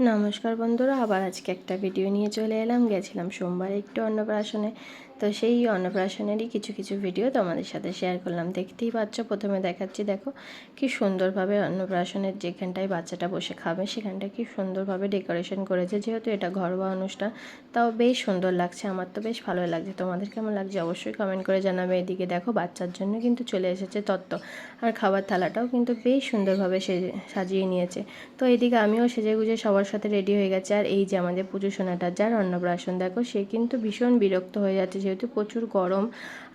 নমস্কার বন্ধুরা আবার আজকে একটা ভিডিও নিয়ে চলে এলাম। গেছিলাম সোমবার একটু অন্নপ্রাশনে। তো সেই অন্নপ্রাশনেরই কিছু কিছু ভিডিও তোমাদের সাথে শেয়ার করলাম। দেখতেই পাচ্ছ, প্রথমে দেখাচ্ছি, দেখো কি সুন্দরভাবে অন্নপ্রাশনের যেখানটায় বাচ্চাটা বসে খাবে, সেখানটায় কি সুন্দরভাবে ডেকোরেশন করেছে। যেহেতু এটা ঘরোয়া অনুষ্ঠান, তাও বেশ সুন্দর লাগছে। আমার তো বেশ ভালোই লাগছে। তোমাদের কেমন লাগছে অবশ্যই কমেন্ট করে জানাবে। এদিকে দেখো, বাচ্চার জন্য কিন্তু চলে এসেছে তত্ত্ব। আর খাবার থালাটাও কিন্তু বেশ সুন্দরভাবে সে, সাজিয়ে নিয়েছে। তো এদিকে আমিও সেজে গুজে সবার সাথে রেডি হয়ে গেছে। আর এই যে আমাদের পুজো সোনাটা, যার অন্নপ্রাশন, দেখো সে কিন্তু ভীষণ বিরক্ত হয়ে যাচ্ছে। যেহেতু প্রচুর গরম,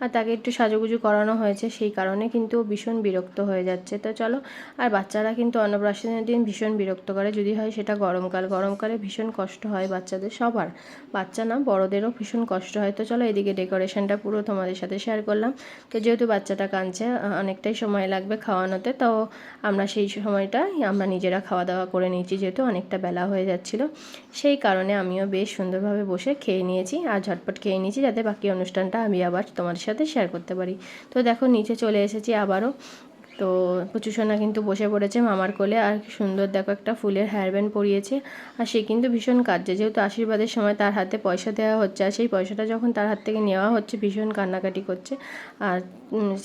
আর তাকে একটু সাজুগুজু করানো হয়েছে, সেই কারণে কিন্তু ভীষণ বিরক্ত হয়ে যাচ্ছে। তো চলো, আর বাচ্চারা কিন্তু অন্নপ্রাশনের দিন ভীষণ বিরক্ত করে। যদি হয় সেটা গরমকাল, গরমকালে ভীষণ কষ্ট হয় বাচ্চাদের সবার। বাচ্চা না, বড়োদেরও ভীষণ কষ্ট হয়। তো চলো, এদিকে ডেকোরেশনটা পুরো তোমাদের সাথে শেয়ার করলাম। তো যেহেতু বাচ্চাটা কাঁদছে অনেকটাই সময় লাগবে খাওয়ানোতে, তো আমরা সেই সময়টা আমরা নিজেরা খাওয়া দাওয়া করে নিয়েছি, যেহেতু অনেকটা বেলা হয়ে যাচ্ছিল। সেই কারণে আমিও বেশ সুন্দরভাবে বসে খেয়ে নিয়েছি, আর ঝটপট খেয়ে নিয়েছি যাতে বাকি অনুষ্ঠানটা আমি আবার তোমাদের সাথে শেয়ার করতে পারি। তো দেখো নিচে চলে এসেছি আবারও। তো সোনা কিন্তু বসে পড়েছে মামার কোলে, আর সুন্দর দেখো একটা ফুলের হেয়ার ব্যান্ড পরিয়েছে। আর সে কিন্তু ভীষণ কাঁদছে, যেহেতু আশীর্বাদের সময় তার হাতে পয়সা দেওয়া হচ্ছে, আর সেই পয়সাটা যখন তার হাত থেকে নেওয়া হচ্ছে, ভীষণ কান্নাকাটি করছে। আর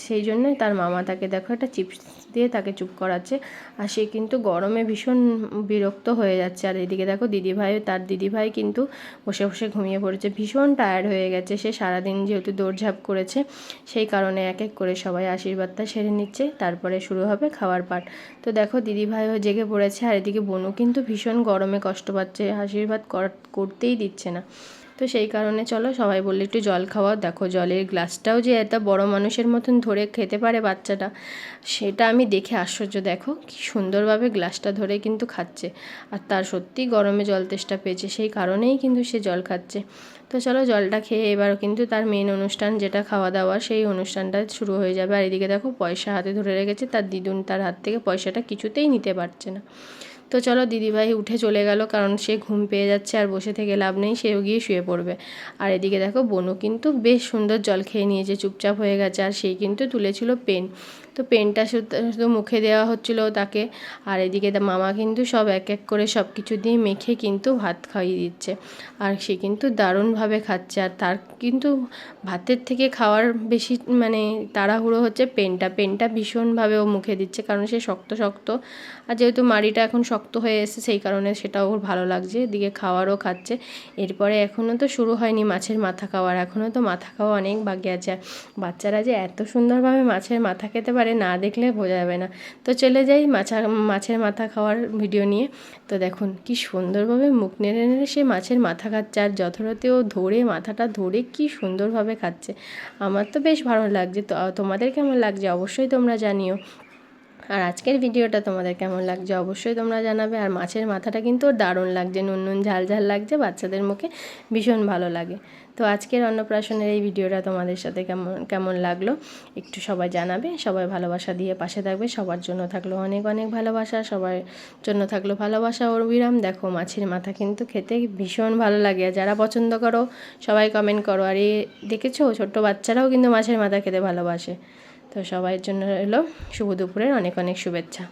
সেই জন্যই তার মামা তাকে দেখো একটা চিপস দিয়ে তাকে চুপ করাচ্ছে। আর সে কিন্তু গরমে ভীষণ বিরক্ত হয়ে যাচ্ছে। আর এদিকে দেখো দিদিভাই, তার দিদিভাই কিন্তু বসে বসে ঘুমিয়ে পড়েছে, ভীষণ টায়ার্ড হয়ে গেছে। সে সারাদিন যেহেতু দৌড়ঝাঁপ করেছে, সেই কারণে এক এক করে সবাই আশীর্বাদটা সেরে নিচ্ছে। তারপরে শুরু হবে খাওয়ার পাট তো দেখো, দিদিভাইও জেগে পড়েছে আর এদিকে বোনও কিন্তু ভীষণ গরমে কষ্ট পাচ্ছে আশীর্বাদ করতেই দিচ্ছে না। তো সেই কারণে চলো সবাই বললে একটু জল খাওয়া দেখো জলের গ্লাসটাও যে এত বড় মানুষের মতন ধরে খেতে পারে বাচ্চাটা, সেটা আমি দেখে আশ্চর্য। দেখো কি সুন্দরভাবে গ্লাসটা ধরে কিন্তু খাচ্ছে। আর তার সত্যি গরমে জল তেষ্টা পেয়েছে, সেই কারণেই কিন্তু সে জল খাচ্ছে। তো চলো জলটা খেয়ে এবার কিন্তু তার মেন অনুষ্ঠান যেটা খাওয়া দাওয়া, সেই অনুষ্ঠানটা শুরু হয়ে যাবে। আর এদিকে দেখো পয়সা হাতে ধরে রেখেছে, তার দিদুন তার হাত থেকে পয়সাটা কিছুতেই নিতে পারছে না। তো চলো দিদিভাই উঠে চলে গেল, কারণ সে ঘুম পেয়ে যাচ্ছে আর বসে থেকে লাভ নেই, সেও গিয়ে শুয়ে পড়বে। আর এদিকে দেখো বনু কিন্তু বেশ সুন্দর জল খেয়ে নিয়েছে, চুপচাপ হয়ে গেছে, আর সেই কিন্তু তুলেছিল পেন। তো পেনটা শুধু মুখে দেওয়া হচ্ছিল তাকে। আর এদিকে মামা কিন্তু সব এক এক করে সব কিছু দিয়ে মেখে কিন্তু ভাত খাইয়ে দিচ্ছে। আর সে কিন্তু দারুণভাবে খাচ্ছে। আর তার কিন্তু ভাতের থেকে খাওয়ার বেশি মানে তাড়াহুড়ো হচ্ছে পেনটা। পেনটা ভীষণভাবে ও মুখে দিচ্ছে কারণ সে শক্ত শক্ত। আর যেহেতু মাড়িটা এখন শক্ত হয়ে এসেছে সেই কারণে সেটাও ওর ভালো লাগছে। এদিকে খাওয়ারও খাচ্ছে। এরপরে এখনও তো শুরু হয়নি মাছের মাথা খাওয়ার। এখনও তো মাথা খাওয়া অনেক বাকি আছে। বাচ্চারা যে এত সুন্দরভাবে মাছের মাথা খেতে পারে না দেখলে বোঝা যাবে না। তো চলে যাই মাছা, মাছের মাথা খাওয়ার ভিডিও নিয়ে। তো দেখুন কি সুন্দরভাবে মুখ নেড়ে নেড়ে সে মাছের মাথা খাচ্ছে আর যথারথেও ধরে, মাথাটা ধরে কি সুন্দরভাবে খাচ্ছে। আমার তো বেশ ভালো লাগছে। তো, তোমাদের কেমন লাগছে অবশ্যই তোমরা জানিও। আর আজকের ভিডিওটা তোমাদের কেমন লাগছে অবশ্যই তোমরা জানাবে। আর মাছের মাথাটা কিন্তু দারুণ লাগছে, নুন নুন ঝাল ঝাল লাগছে, বাচ্চাদের মুখে ভীষণ ভালো লাগে। তো আজকের অন্নপ্রাশনের এই ভিডিওটা তোমাদের সাথে কেমন কেমন লাগল একটু সবাই জানাবে। সবাই ভালোবাসা দিয়ে পাশে থাকবে। সবার জন্য থাকল অনেক অনেক ভালোবাসা। সবার জন্য থাকল ভালোবাসা ওর বিরাম দেখো মাছের মাথা কিন্তু খেতে ভীষণ ভালো লাগে। যারা পছন্দ করো, সবাই কমেন্ট করো। আর এ, দেখেছ ছোট্ট বাচ্চারাও কিন্তু মাছের মাথা খেতে ভালোবাসে। তো সবাইয়ের জন্য রইল। শুভ দুপুরের অনেক অনেক শুভেচ্ছা।